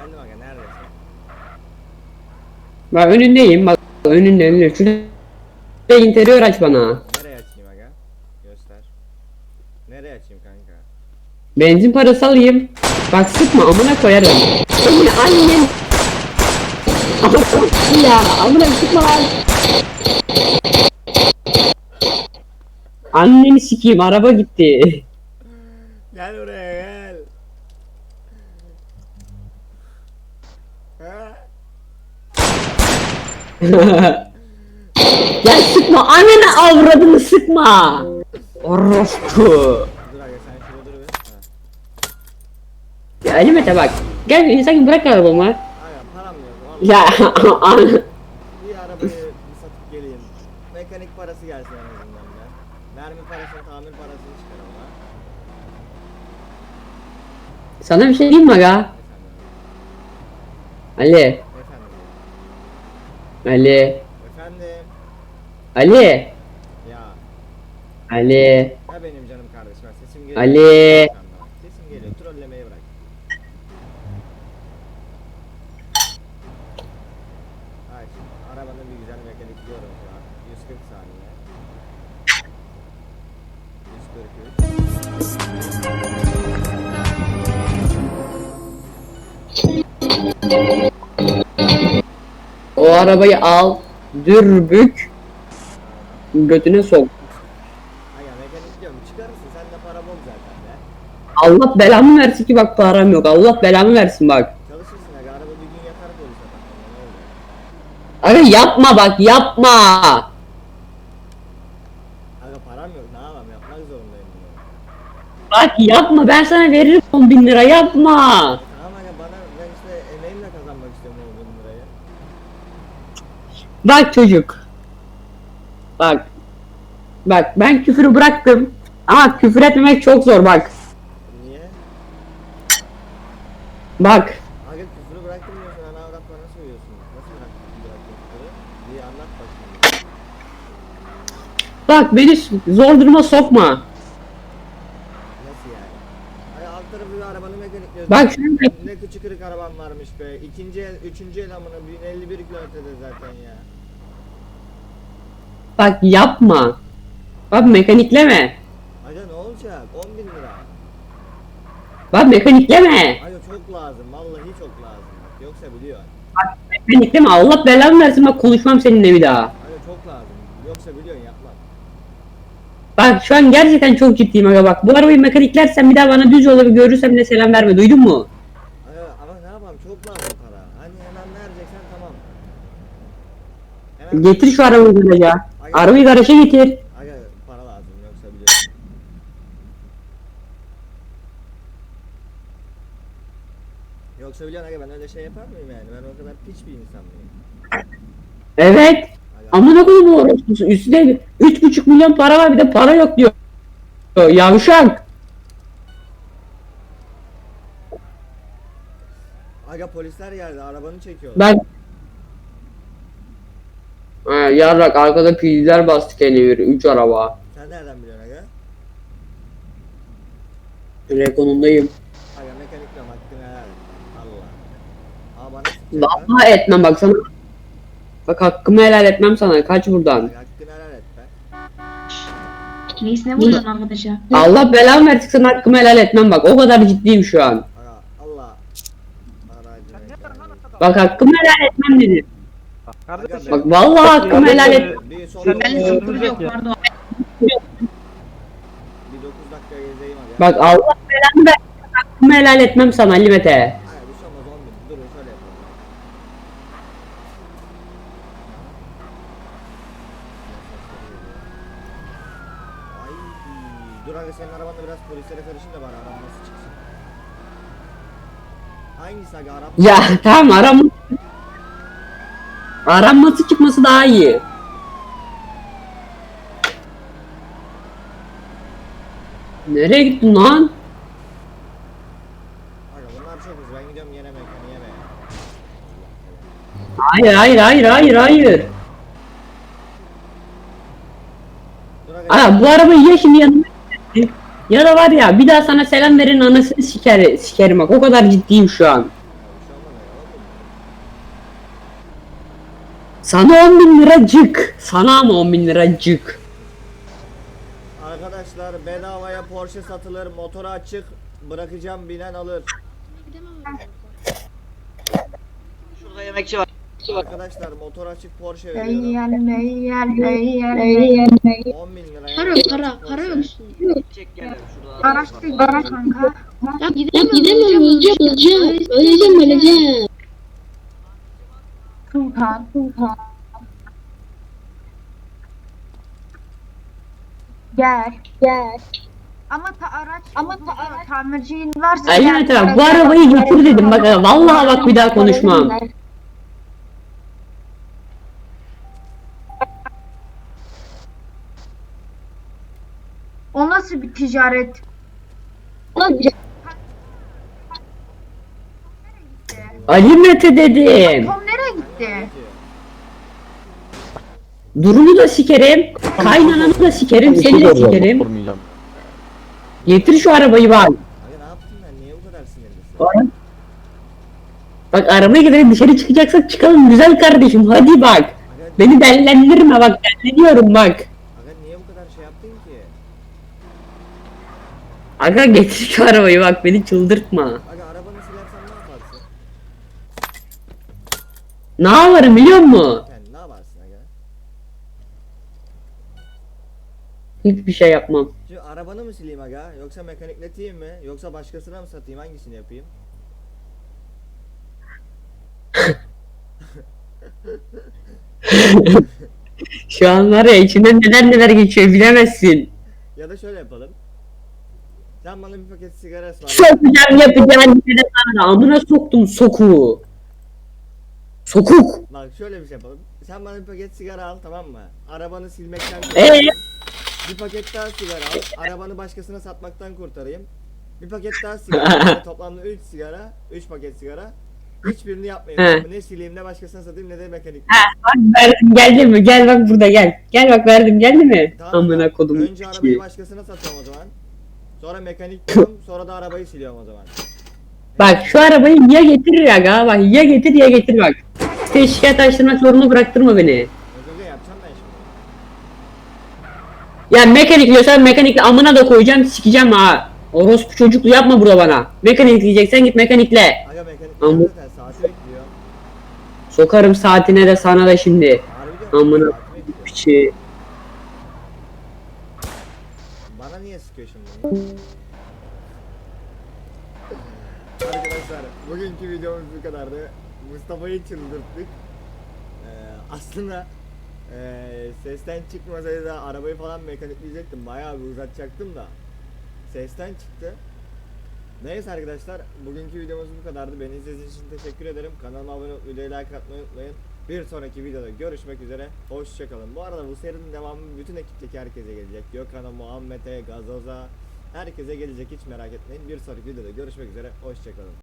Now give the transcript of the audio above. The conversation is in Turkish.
Aga neredesin? Bak önündeyim bak önünde önünde. Şurada interior aç bana. Nereye açayım aga? Göster. Nereye açayım kanka? Benzin parası alayım. Bak sıkma amına koyarım. Senin annen. ya amına sıkma lan. Anneni sikeyim araba gitti. Gel buraya gel. Ha? Ya sıkma anneni avradını sıkma. Orospu. Dur aga sen şurada dur bir. Ha. Ya Elimete bak. Gel insan bırak arabamı. Aga param yok. vallahi. Ya an- Bir arabayı bir satıp geleyim. Mekanik parası gelsin en azından ya. Mermi parasını, tamir parasını çıkar ama. sana bir şey diyeyim mi aga? Efendim. Ali. Ali. Efendim. Ali. Ya. Ali. Ya benim canım kardeşim. Sesim geliyor. Ali. Arabayı al. Dürbük. Götüne sok. Ay ya mekanikliyorum. Çıkarırsın. Sen de para bol zaten ya. Allah belamı versin ki bak param yok. Allah belamı versin bak. Çalışırsın aga. Araba bir gün bak. Ne olacak? Aga yapma bak yapma. Aga param yok. Ne yapayım? Yapmak zorundayım bunu. Bak yapma ben sana veririm 10 bin lira yapma. Tamam aga bana ben işte emeğimle kazanmak istiyorum o bin lirayı. Bak çocuk. Bak. Bak ben küfürü bıraktım. Ama küfür etmemek çok zor bak. Niye? Bak. Aga küfürü bıraktım diyorsun. Ana avrat bana söylüyorsun. Nasıl bıraktın bıraktın küfürü? Bir anlat bakayım. Bak beni zor duruma sokma. Nasıl yani? Ay alt tarafı Bak şöyle. Ne küçük kırık araban varmış be. İkinci el, üçüncü el amına 1051 kilometrede zaten ya. Bak yapma. Bak mekanikleme. Aga ne olacak? 10 bin lira. Bak mekanikleme. Aga çok lazım. Vallahi çok lazım. Bak, Yoksa biliyor. Mekanikleme Allah belamı versin bak konuşmam seninle bir daha. Aga çok lazım. Yoksa biliyorsun yapma. Bak şu an gerçekten çok ciddiyim aga bak. Bu arabayı mekaniklersen bir daha bana düz yolu görürsem de selam verme duydun mu? Aga ama ne yapalım çok lazım para. Hani hemen vereceksen tamam. Hemen Getir şu arabayı garaja. Arabayı garaja getir. Aga para lazım yoksa biliyorsun. Yoksa biliyorsun aga ben öyle şey yapar mıyım yani? Ben o kadar piç bir insan mıyım? Evet. Aga, Amına koyayım bu orospusu. Üstüne 3,5 milyon para var bir de para yok diyor. Yavşak. aga polisler geldi arabanı çekiyorlar. Ben Ha, yarrak arkada pizler bastı kendine 3 araba. Sen nereden biliyorsun aga? Rekonundayım. Aga mekanikle hakkını helal et. Allah. Aa bana. Vallahi etmem bak sana. Bak hakkımı helal etmem sana. Kaç buradan. Aga Reis ne vuruyorsun arkadaşa? Allah belamı versin sana hakkımı helal etmem bak. O kadar ciddiyim şu an. Allah. Bak hakkımı helal etmem dedim. Kardeşim. Bak vallahi hakkımı helal et. Bir son Sen- Ben sıfır yok ya. pardon. bir 9 dakika gezeyim aga. Bak Allah belamı versin hakkımı helal etmem sana Ali Mete. Hayır bir şey olmaz 10 bin. Durun şöyle yapalım. Ay, dur aga senin arabanla biraz polislere karışın da bari araba nasıl çıksın. Hangisi aga araba? Ya tamam aram aranması çıkması daha iyi. Nereye gittin lan? Aga bunlar çok hızlı ben gidiyorum yine mekaniğe be. Hayır hayır hayır hayır hayır. Dur aga. Bu arabayı ya şimdi yanıma ya da var ya bir daha sana selam verin anasını siker, sikerim bak o kadar ciddiyim şu an. Sana 10 bin lira liracık. Sana mı 10 bin lira liracık? Arkadaşlar bedavaya Porsche satılır, motoru açık, bırakacağım bilen alır. Şurada yemekçi var. Arkadaşlar motor açık Porsche veriyorum. yer ey yer ey yer ey yer. 10 bin liraya. Para para para ölsün. Çek gel şurada. Araç değil araç kanka. Ya gidemem öleceğim öleceğim öleceğim. Öleceğim öleceğim. Sultan. Sultan. Gel. Gel. Ama ta araç ama ta araç tamircinin varsa. Mehmet abi bu arabayı getir dedim bak vallahi bak bir daha konuşmam. O nasıl bir ticaret? Ali Mete dedim. Tom nereye gitti? Durunu da sikerim. Kaynananı da sikerim. Seni de sikerim. Getir şu arabayı bak. Aga ne yaptın ben? Niye bu kadar sinirlisin? Bak arabaya gidelim dışarı çıkacaksak çıkalım güzel kardeşim hadi bak. Beni dellendirme bak delleniyorum bak. aga niye bu kadar şey yaptın ki? Aga getir şu arabayı bak beni çıldırtma. Aga arabanı silersen ne yaparsın? Ne yaparım biliyor musun? Sen ne yaparsın aga? Hiçbir şey yapmam. Şimdi arabanı mı sileyim aga? Yoksa mekanikleteyim mi? Yoksa başkasına mı satayım? Hangisini yapayım? Şu an var ya içinden neler neler geçiyor bilemezsin. Ya da şöyle yapalım. Sen bana bir paket sigara ısmarla. Sokacağım yapacağım bir de sana amına soktum sokuğu. Sokuk. Bak şöyle bir şey yapalım. Sen bana bir paket sigara al tamam mı? Arabanı silmekten Ee? kurtarayım. Bir paket daha sigara al. Arabanı başkasına satmaktan kurtarayım. Bir paket daha sigara. Yani toplamda 3 sigara, 3 paket sigara. Hiçbirini yapmayayım. He. ne sileyim ne başkasına satayım ne de mekanik. Bak verdim geldi mi? Gel bak burada gel. Gel bak verdim geldi mi? Tamam, Amına kodum. Önce arabayı başkasına satıyorum o zaman. Sonra mekanik diyorum, sonra da arabayı siliyorum o zaman. Bak şu arabayı ya getir ya ga bak ya getir ya getir bak. İşte şikayet açtırmak zorunda bıraktırma beni. Özür yapacağım ben şimdi. Ya mekanik diyorsan mekanikle amına da koyacağım sikeceğim ha. Orospu çocuklu yapma burada bana. Mekanik diyeceksen git mekanikle. Aga mekanik Ama- zaten saati bekliyor. Sokarım saatine de sana da şimdi. Harbi diyorum. Amına saati bekliyor. piçi. Bana niye sıkıyor şimdi? Arkadaşlar bugünkü videomuz bu kadardı. Mustafa'yı çıldırttık. Ee, aslında ee, sesten çıkmasaydı da arabayı falan mekanikleyecektim. Bayağı bir uzatacaktım da. Sesten çıktı. Neyse arkadaşlar bugünkü videomuz bu kadardı. Beni izlediğiniz için teşekkür ederim. Kanalıma abone olup videoyu like atmayı unutmayın. Bir sonraki videoda görüşmek üzere. Hoşçakalın. Bu arada bu serinin devamı bütün ekipteki herkese gelecek. Gökhan'a, Muhammed'e, Gazoz'a herkese gelecek hiç merak etmeyin. Bir sonraki videoda görüşmek üzere. Hoşçakalın.